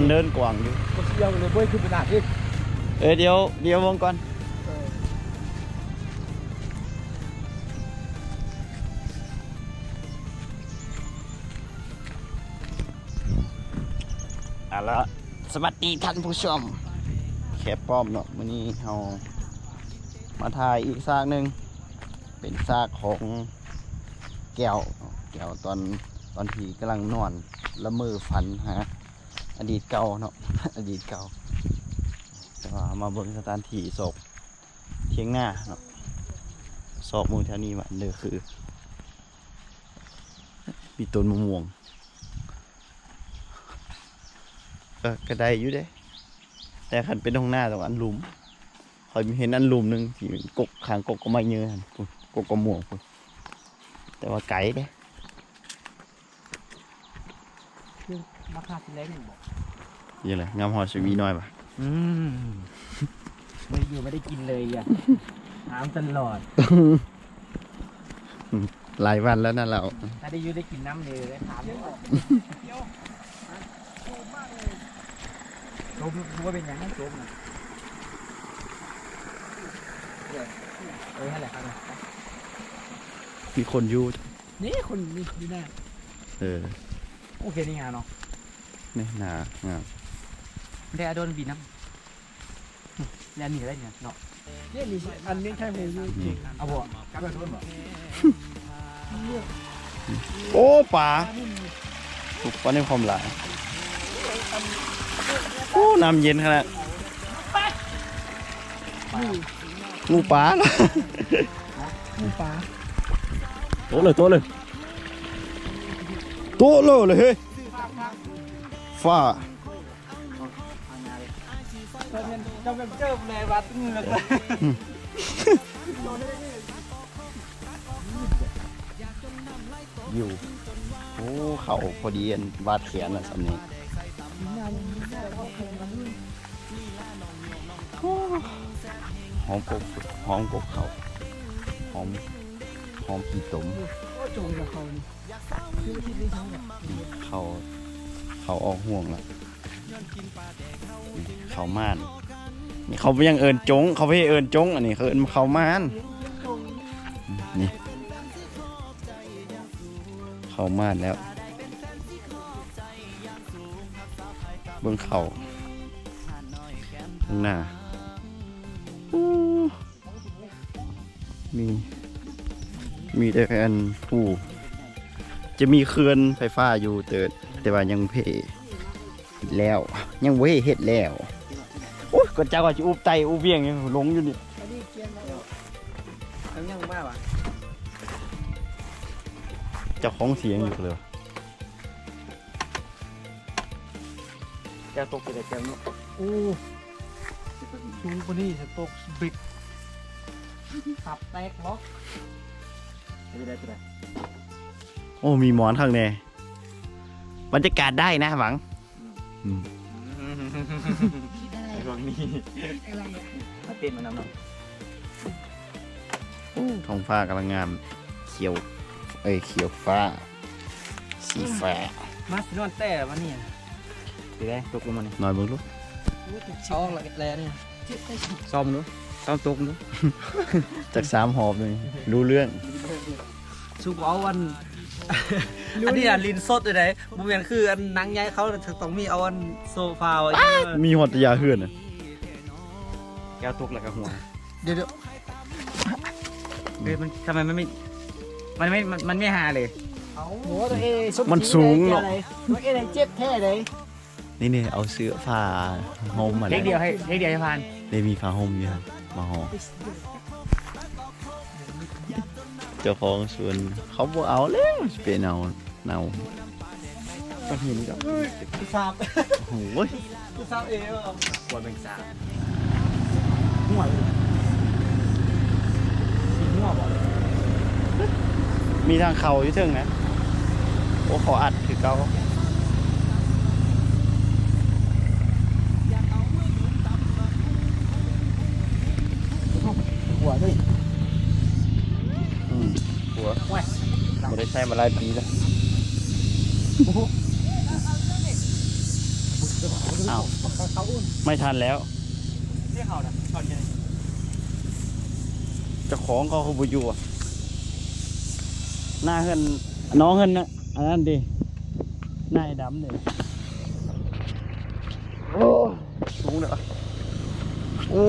มันเดินกว้างอยู่ก็เชี่ยวเลยเว้ยคือเป็นหนักดิเอ้ยเดี๋ยวเดี๋ยววงก่อนเอาละสวัสดีท่านผู้ชมแคบป้อมเนาะวันนี้เรามาถ่ายอีกซากหนึ่งเป็นซากของแก้วเนาะแก้วตอนตอนที่กำลังนอนละเมอฝันหา อดีตเก่าเนาะอดีตเก่าแต่ว่ามาเบิ่งสถานที่ศพเทียงหน้าเนาะศพมูแถวนี้มันเลยคือมีต้นมะม่วงก็ก็ได้อยู่เด้ แต่คันเป็นห้องหน้าแตรงอันหลุมคอยมีเห็นอันหลุมหนึ่งที่กกขางกกก็ไม่เยอะหั่นพุ่นกกก็ม่วงแต่ว่าไก่เด้ ราคาสิแรงอยู่บอกยังไงงามหอสวีน้อยปะอืมไม่ได้อยู่ไม่ได้กินเลยอะถามตลอดหลายวันแล้วนะเราถ้าได้อยู่ได้กินน้ำเลยได้ถามตลอดโจมรู้ว่าเป็นยังไงโจมนะเออนั่นแหละครับมีคนอยู่นี่คนนี่นี่แน่เออโอเคนี่งานเนาะ นี่หนางามได้อโดนบีน้ำแล้วนี่ได้เนี่ยเนาะเนี่ยมีอันนี้ใช่ไหมยูนี่เอาบ่กลับไปโดนบ่โอ้ป่าถูกปาในความหลายโอ้น้ำเย็นขนาดงูป่าเหรอมูปลาโตเลยโตเลยโตเลยเลยเฮ้ย ฟ้าเจ้าเป็นเจ้าเป็นเจ้าเลยวัดเงือกเลยอยู่ โอ้ เขาพอดีอันวาดเขียนอะสำนี้หอมกบหอมกบเขาหอมหอมผีตมก็จงกับเขา เขาเขาออกห่วงแล้วเขาม่านนี่เขายังเอินจง เขาไม่เอินจง อันนี้เขาเอินเขาม่านนี่เขาม่านแล้วเบื้องเขาข้างหน้ามีมีแต่อันผู้จะมีเขื่อนไฟฟ้าอยู่แต่ แต่ว่ายังเพแล้ว ยังเว้เฮ็ดแล้วโอ้ยก็เจ้าก็จะอุบไตอุบเวียงยังหลงอยู่นี่อันนี้เกียนแล้วทำยังมากว่ะเจ้าของเสียงอยู่เลยเจ้าตกไปแต่เจ้าเนาะโอ้สูงกว่านี้จะตกบิดขับแตกล็อกไม่ได้ไม่ได้โอ้มีหมอนข้างใน บรรยากาศได้นะหวังไอ้พวกนี้อะไรอะมาเต้นมันน้ำเนาะท้องฟ้ากำลังงามเขียว เอ้ยเขียวฟ้า สีฟ้ามาสินอนแต่วันนี้ดีได้ตกลงมาเนี่ยหน่อยเบิ่งลูกช่องละแล้วเนี่ยซ้อมดูซ้อมตกดูจากสามหอบเลยรู้เรื่องสู้เอาวัน อันนี้อะลินสดเลยไหนบุเมียนคืออันนังย้ายเขาต้องมีเอาอันโซฟาไว้มีหอดยาเฮือนอะแก้วตกแล้วก็หัวเดี๋ยวเดี๋ยวเฮ้ยมันทำไมมันไม่ มันไม่ มันมันไม่หาเลยเอาหัวตัวเองมันสูงเนาะตัวเองเจ็บแท้เลยนี่นี่เอาเสื้อผ้าห่มมาเล็กเดียวให้เล็กเดียวให้พาน ได้มีผ้าห่มอยู่ครับมาห่อ เจ้าของสวนเขาบอกเอาแล้วเป็นเอาเนาก้อนหินกับคือทราบโอ้ยคือทราบเองว่าหัวเป็นสาหัวเลยสีหัวบอกมีทางเขาอยู่เทิงนะโอ้ขออัดคือเก่า ใช้มาหลายปีแล้วโอ้โหอ้าวเขาเขาอุ่นไม่ทันแล้วเรียกเขาน่ะก่อนไงเจ้าของเขาเขาบุอยู่อะหน้าเฮินน้องเฮินนะอันนั้นดิหน้าไอ้ดำเลยโอ้สูงเนอะโอ้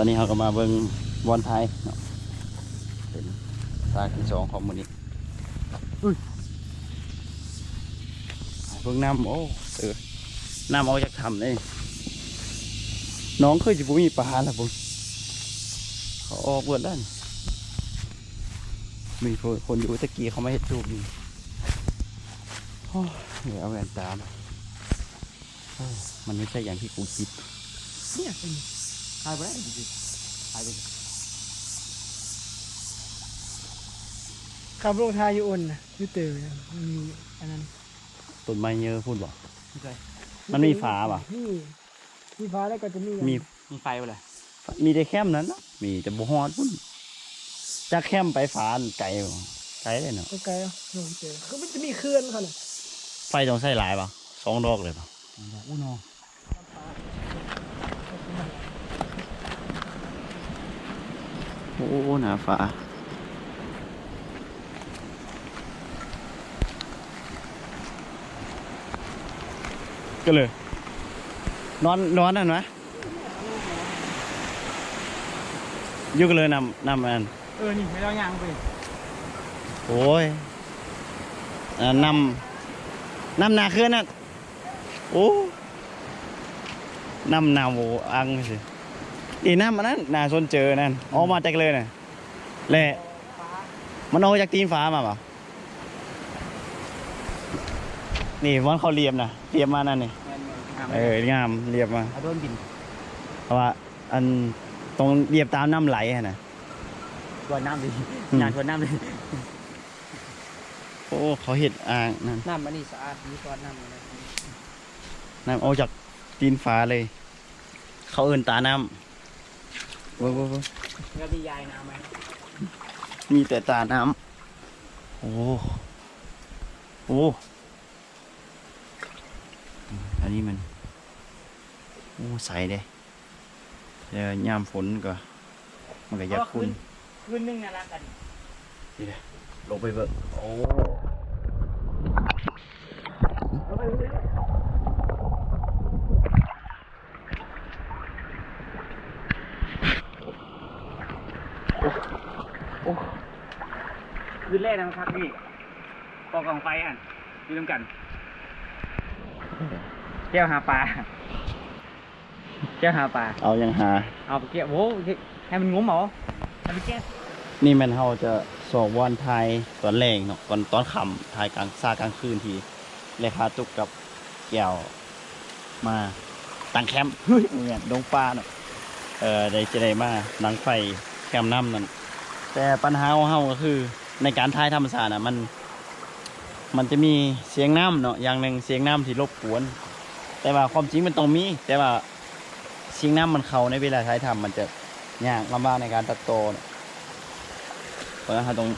ตอนนี้เขาก็มาเบิ่งบอลไทยเนาะเป็นซากที่สองของมือนี้เพิ่งน้ำโอ้เออน้ำเอาจากทำเลยน้องเคยจะบุมีปลาแล้วบุเขาออกเบิดแล้วนี่มีคนคนอยู่ตะกี้เขาไม่เห็นรูปนี่โอ้ยเดี๋ยวเอาแหวนตามโอ้ยมันไม่ใช่อย่างที่กูคิดเนี่ย เป็นหายไปได้จริงๆหายไปขับลงทายอยู่อุ่นนะอยูเตอร์นะมันมีอันนั้นต้นไม้เยอะพูดบอกไม่ใช่มันมีฝาป่ะนี่มีฟ้าแล้วก็จะมีมี มีไฟไปเลยมีแต่แคมนั้นเนาะมีแต่บุฮอดพุ่นจากแคมไปฝานไกลบ่ไกลเลยเนาะ ก็ไกลอะลงเจอคือมันจะมีเคลื่อนเขาน่ะไฟต้องใส่หลายป่ะสองดอกเลยป่ะอู้นอ โอ้หนาฟ้าก็เลย นอนนอนนั่นไหมอยุกเลยนำนำมันเออ นี่ไม่ต้องย่างไปโอ้ยอ่านำนำนาขึ้นน่ะโอ้นำนาวอังสิ อีน้ำมันนั้นนาสนเจอนั่นออกมาจากเลยน่ะแหละมันออกจากตีนฟ้ามาเปล่านี่วันเขาเรียบนะเรียบมานั่นนี่แมนแมนเอองามเรียบมาเอาโดนบินเพราะว่าอันตรงเรียบตามน้ำไหลอะนะตัวน้ำดิอืมงานตัวน้ำเลยโอ้เขาเห็ดอ่างนั่นน้ำอันนี้สะอาดมีก้อนน้ำอะไรน้ำออกจากตีนฟ้าเลย เขาเอินตาน้ำ เว้ยเว้ยเว้ยแล้วมียายน้ำไหมมีแต่ตาน้ำโอ้โอ้อันนี้มันโอ้ใสเด้เดี๋ยวยามฝนก็มันก็ยักคุณคืนนึงนะรักกันลงไปเบิ่งโอ้ นแรกนะครับนี่กองกองไฟอะอยู่ร่วมกันแก้วหาปลาแก้วหาปลาเอายังหา เอาไปเกี่ยวโว้ให้มันงมเหรอให้มันแก้นี่แมันเราจะสอบวันไทยตอนแรงเนาะตอนตอนค่ำไทยกลางซากลางคืนทีเลขาตุกกับแก้วมาตั้งแคมป์เฮ้ยเหมือนดงป่าเนาะเออได้จะได้มานังไฟแคมป์น้ำนั่นแต่ปัญหาของเราก็คือ ในการทายธรรมศาสตร์อะมัน มันจะมีเสียงน้ำเนาะอย่างหนึ่งเสียงน้ำที่รบกวน แต่ว่าความจริงมันต้องมี แต่ว่าเสียงน้ำมันเข้าในเวลาท้ายทำมันจะยากลำบากในการตัดต่อเนาะเพราะฉะนั้นต้อง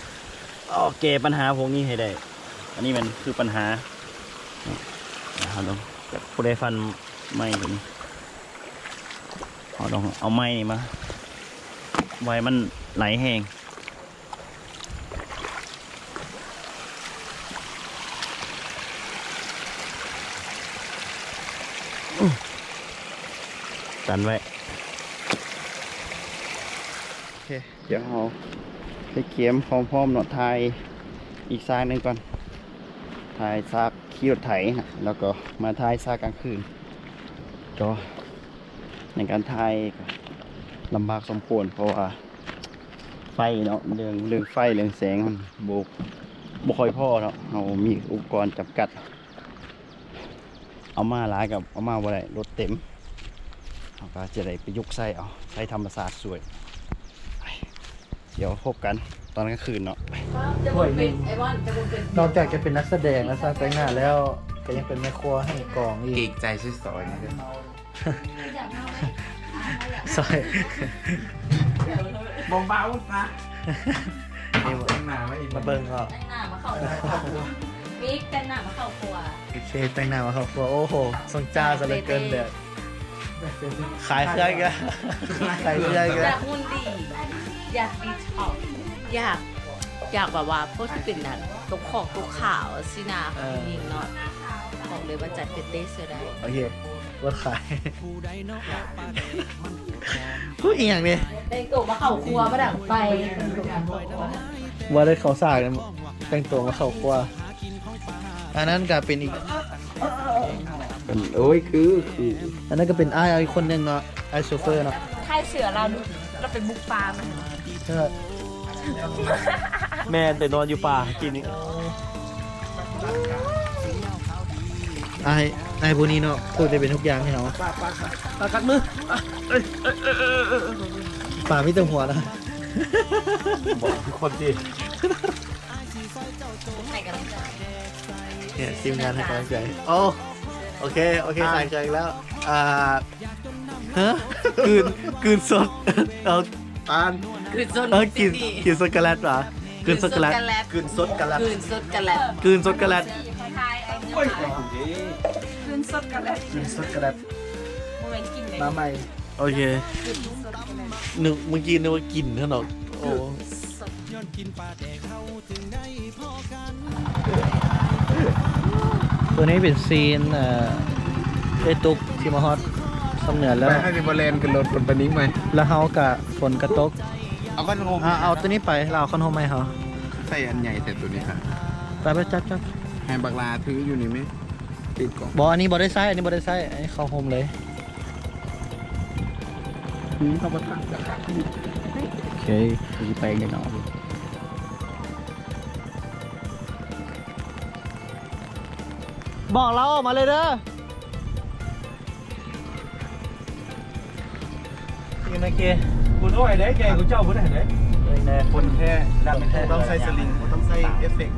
เอาแก้ปัญหาพวกนี้ให้ได้ อันนี้มันคือปัญหาเราต้องแบบผู้ใดฟันไม้ตัวนี้เราต้องเอาไม้นี่มา ไว้มันไหลแห้ง กันไว้ โอเค เดี๋ยวเราไปเขียมพร้อมๆหนอดไทยอีกซากหนึ่งก่อนถ่ายซากขี้รถไถฮะแล้วก็มาถ่ายซากกลางคืน ก็ในการถ่ายก็ลำบากสมควรเพราะว่าไฟเนาะเรื่องเรื่องไฟเรื่องแสงมันโบกบ่ค่อยพอเนาะเรามีอุปกรณ์จำกัด เอามาหลายกับเอามาบ่ได้รถเต็มเรา ก็จะได้ไปยกใส่เอาใส่ธรรมศาสตร์สวย เดี๋ยวพบกันตอนกลางคืนเนาะจะวนเป็นไอวอนจะวนเป็นนอกจากจะเป็นนักแสดงและสร้างแต่งหน้าแล้วก็ยังเป็นแม่ครัวให้กองอีเกรกงใจช่วยสอนนะครับซอยเบาๆนะนี่บ่หนาไว้อีกมาเบิ่งก็แต่งหน้ามาเข้าครัวมิกแต่งหน้ามาเข้าครัวโอเคแต่งหน้ามาครอบครัวโอ้โหทรงจ้าซะเหลือเกินเด้อ ขายเครื่องอีกันขายเครื่องอีอกันยากหุ่นดี อยากดีท็อกซ์อยาก อยากแบบว่าพวกที่เป็นนั้นตกของตกข่าวสินาของยิงเนาะบอกเลยว่าจัดเป็นเดสเซอร์ได้โอเคว่าขายพูดอีกอย่างนี้แต่งตัวมาเข้าครัวมาดังไปว่าได้เขาสากกันแต่งตัวมาเข้าครัวอันนั้นก็เป็นอีก โอ้ยคือคืออันนั้นก็เป็นไอ้ายอีกคนหนึงเนาะไอ้ายโชเฟอร์เนาะค่ายเสือเราเราเป็นบุกปลามันใช่แม่ไปนอนอยู่ป่ากินนี่ไอ้ไอ้ายพวกนี้เนาะพูดจะเป็นทุกอย่างให้เนาะตากัดมือป่าไม่ต้องหัวนะบอกทุกคนที่ให้กันใจเนี่ยทีมงานให้กำลังใจโอ้ โอเค โอเคใส่ใจแล้ว อ่าฮะกลืนกลืนสดเอาปานคืนสดเออกินกินสดกระแลตเหรอกินสดกระแลตกลืนสดกันละคืนสดกันแล้วกินสดกระแลตโอ้ยคืนสดกันแล้วกินสดกระแลตโมเมนต์กินเลยมาใหม่โอเคนึกเมื่อกี้นึกว่ากินเท่านั้นโอ้ ตัวนี้เป็นซีนเอ่อเอตุกที่มาฮอตสำเหนือแล้วไปให้ดิบเลนกันรถคนปานิ้งไหมแล้วเฮากะฝนกระตกเอาก้อนโฮมอ่าเอาตัวนี้ไปเราเอาคอนโฮมไหมเขาใส่อันใหญ่แต่ตัวนี้ค่ะไปไปจับจับให้บักลาถืออยู่นี่ไหมติดกล่องบออันนี้บอได้ไซส์อันนี้บอได้ไซส์อันนี้เข้าโฮมเลยนี่เขาประทานโอเคมีไปกันเนาะ บอกเราออกมาเลยเด้อยังไงเกคุณเอาไว้ได้แกคุณเจ้าบ่ได้ได้เลยแน่คนแค่ดับต้องใส่สลิงต้องใส่เอฟเฟกต์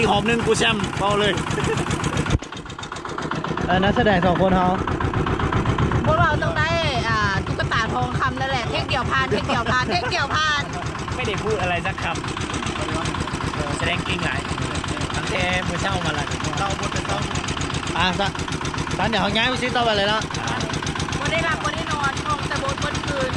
อีกหอมหนึ่งกูแชมป์เบาเลยอันนักแสดงสองคนเขาพวกเราต้องได้อ่าตุ๊กตาทองคำนั่นแหละเทคเดียวพานเทคเดียวพานเทคเดียวพานไม่ได้พูดอะไรสักคำแสดงเก่งหลายตั้งแต่มือเช่ามาละเราบทเป็นต้องอะซะสันเดี๋ยวเขาย้ายไปซิต่อไปเลยเนาะวันได้หลับวันได้นอนท่องแต่บนบนคืน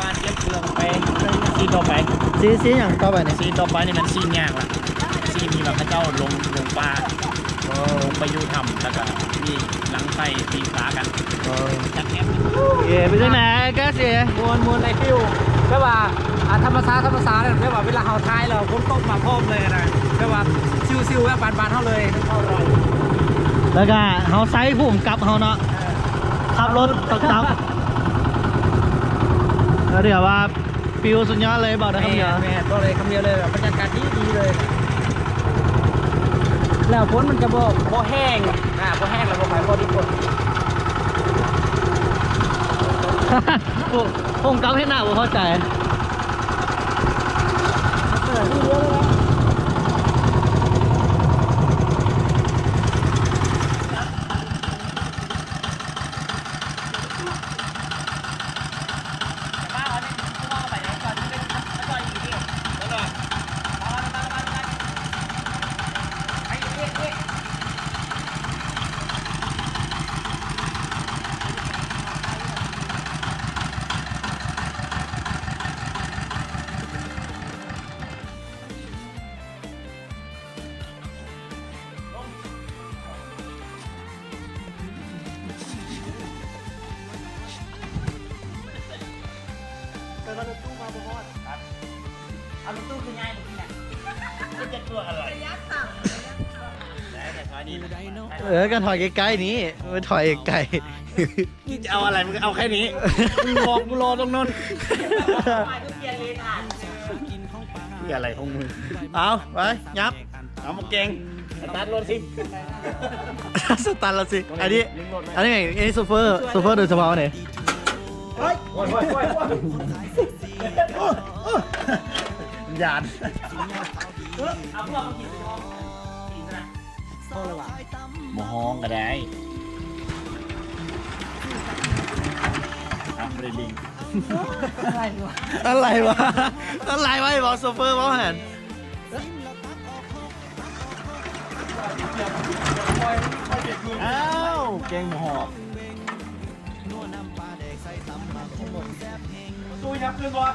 มาเก็บเครื่องไป ซีนต่อไปซีซีอย่างต่อไปเนี่ยซีนต่อไปนี่มันซีนยากละซีนมีแบบพระเจ้าลงลงปลาลงไปอยูทำแล้วก็มีหลังไฟตีฟ้ากันจักแอปเย่ไปที่ไหนแกเสียมวนมวนในฟิวแม่ว่าอ่าธรรมศาสตร์ธรรมศาสตร์เนี่ยแม่ว่าเวลาเฮาทายแล้วคนตกมาพร้อมเลยนะแม่ว่าซิวๆแบบบานๆเฮาเลยเข้ารอยแล้วก็เขาไซส์ผู้กำกับเขาเนาะขับรถตกตับแล้วเดี๋ยวว่า ฟิวสุดยอดเลยบอกได้คำเดียวแม่ก็เลยคำเดียวเลยแบบบรรยากาศดีดีเลย แล้วฝนมันจะบ่บ่แห้งอ่าบ่แห้งแล้วบ่ไปบ่ดีฝนผู้ผู้กำกับให้หน้าผมเข้าใจ เออ เอารถตู้คือง่ายกว่าที่ไหนมันจะกลัวอะไรระยะต่ำได้แต่ถอยนี่เออก็ถอยใกล้ๆนี้ไม่ถอยไกลจะเอาอะไรมึงเอาแค่นี้มึงรอมึงรอตรงนั้นไปทุกเยนเลยผ่านคืออะไรของมึงเอาไปยับเอามาเก่งสตาร์ทรถสิสตาร์ทรถสิอันนี้อันนี้ไงอันนี้ซูเฟอร์ซูเฟอร์โดยเฉพาะเนี่ยเฮ้ยาดหมอห้องก็ได้อะไม่ได้ลิงอะไรวะ อะไรวะไอ้บอกซูเปอร์บอกหันอ้าวเก่งหมอหอกตู้ยับขึ้นบ่ก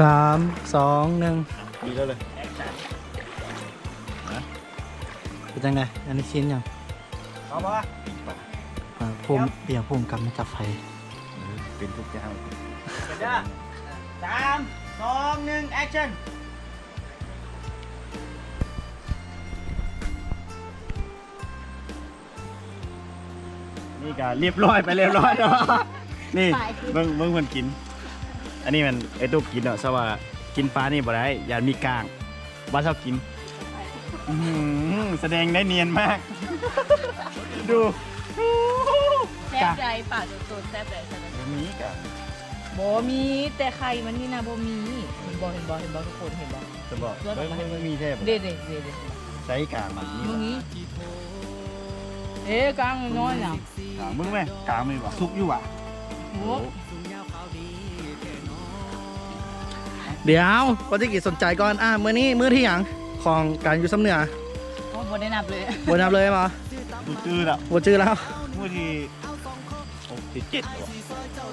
สามสองหนึ่งดีแล้วเลยเป็นจังไงอันนี้ชิ้นยังเอาบ่อ่าภูมิเปียกภูมิกับไม่จับไฟเป็นทุกอย่างเดี๋ยวสามสองหนึ่งแอคชั่นนี่ก็เรียบร้อยไปเรียบร้อยเนาะนี่เบิ่งเบิ่งมันกิน อันนี้มันไอ้ตุ๊กกินเนาะซะว่ากินปลานี่บ่ได้ยานมีกลางว่าชอบกินอื้อหือแสดงได้เนียนมาก ดูแซ่บใจปากโดนแซ่บใจขนาดนั้นมีกะบ่มีแต่ไข่มันนี่นะบ่มีเห็นบ่เห็นบ่เห็นบ่ทุกคนเห็นบ่จะบอกเบิ่งเบิ่งมันมีแทบเด็ดเด็ดเด็ดใช้กลางมันนี่มึงนี้เอ๊ะกลางน้อยน่ะกลางมึงไหมกลางมีบ่ทุกอยู่อะโอ้ เดี๋ยวปฏิกิจสนใจก่อนอะมื้อนี้มื้อที่หยังของการอยู่ซ้ำเหนือโหบ่ได้นับเลยบนนับเลยมั้ยดูตื้อแล้วบนชื่อแล้วมื่อที่หกสิบเจ็ด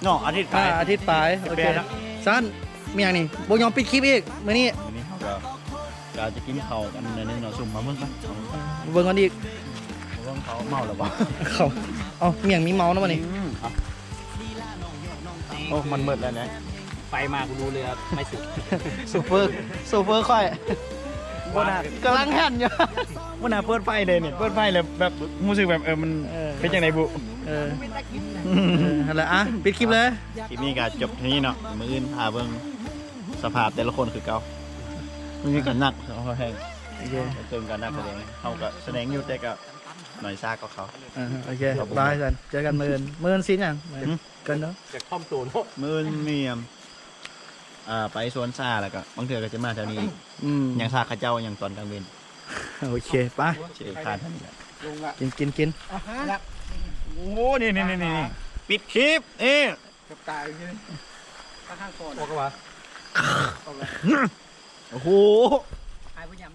เนาะอาทิตย์ไปอ่าอาทิตย์ปลายโอเคแปลแล้วสั้นมีอย่างนี้บยอมปิดคลิปอีกมื้อนี้วันนี้เขาก็เราจะกินข้าวกันในนี้เนาะสุ่มมาเมื่อกี้เบิ่งกันอีกเรื่องเขาเมาหรือเปล่าเขาเอาเมียงมีเมาส์นะวันนี้โอ้มันมืดแล้วนะ ไปมากูรู้เลยครับไม่สุดซูเปอร์ซูเปอร์ค่อยวันน่ะกำลังแห่นอยู่ วันน่ะเปิดไฟเลยเนี่ยเปิดไฟเลยแบบรู้สึกแบบเออมันเออ เป็นยังไงบุเออเออนั่นแหละอะปิดคลิปเลย คลิปนี้ก็จบที่นี่เนาะมืออื่นพาเบิ่งสภาพแต่ละคนคือเก่ามันมีกันนักเขาแห้งโอเคเติมกันนักแสดงเขาก็แสดงอยู่แต่ก็หน่อยซากก็เขา อ่าโอเคบายกันเจอกันมื้ออื่นมื้ออื่นสิ้นยังมื้ออื่นหืมกันเนาะ จากท่อมตัวเนาะมืออื่นมีอ่าไปสวนซาแล้วก็บางเทื่อก็จะมาแถวนี้อีกอืมยังซากข้าเจ้ายังตอนกลางเวรโอเคไปเชี่ยวชาญท่านนี่แหละกินกินกินโอ้โหนี่นี่นี่นี่ปิดคลิปเอ๊ะข้างก่อนบอกว่าโอ้โห หายพยายามดี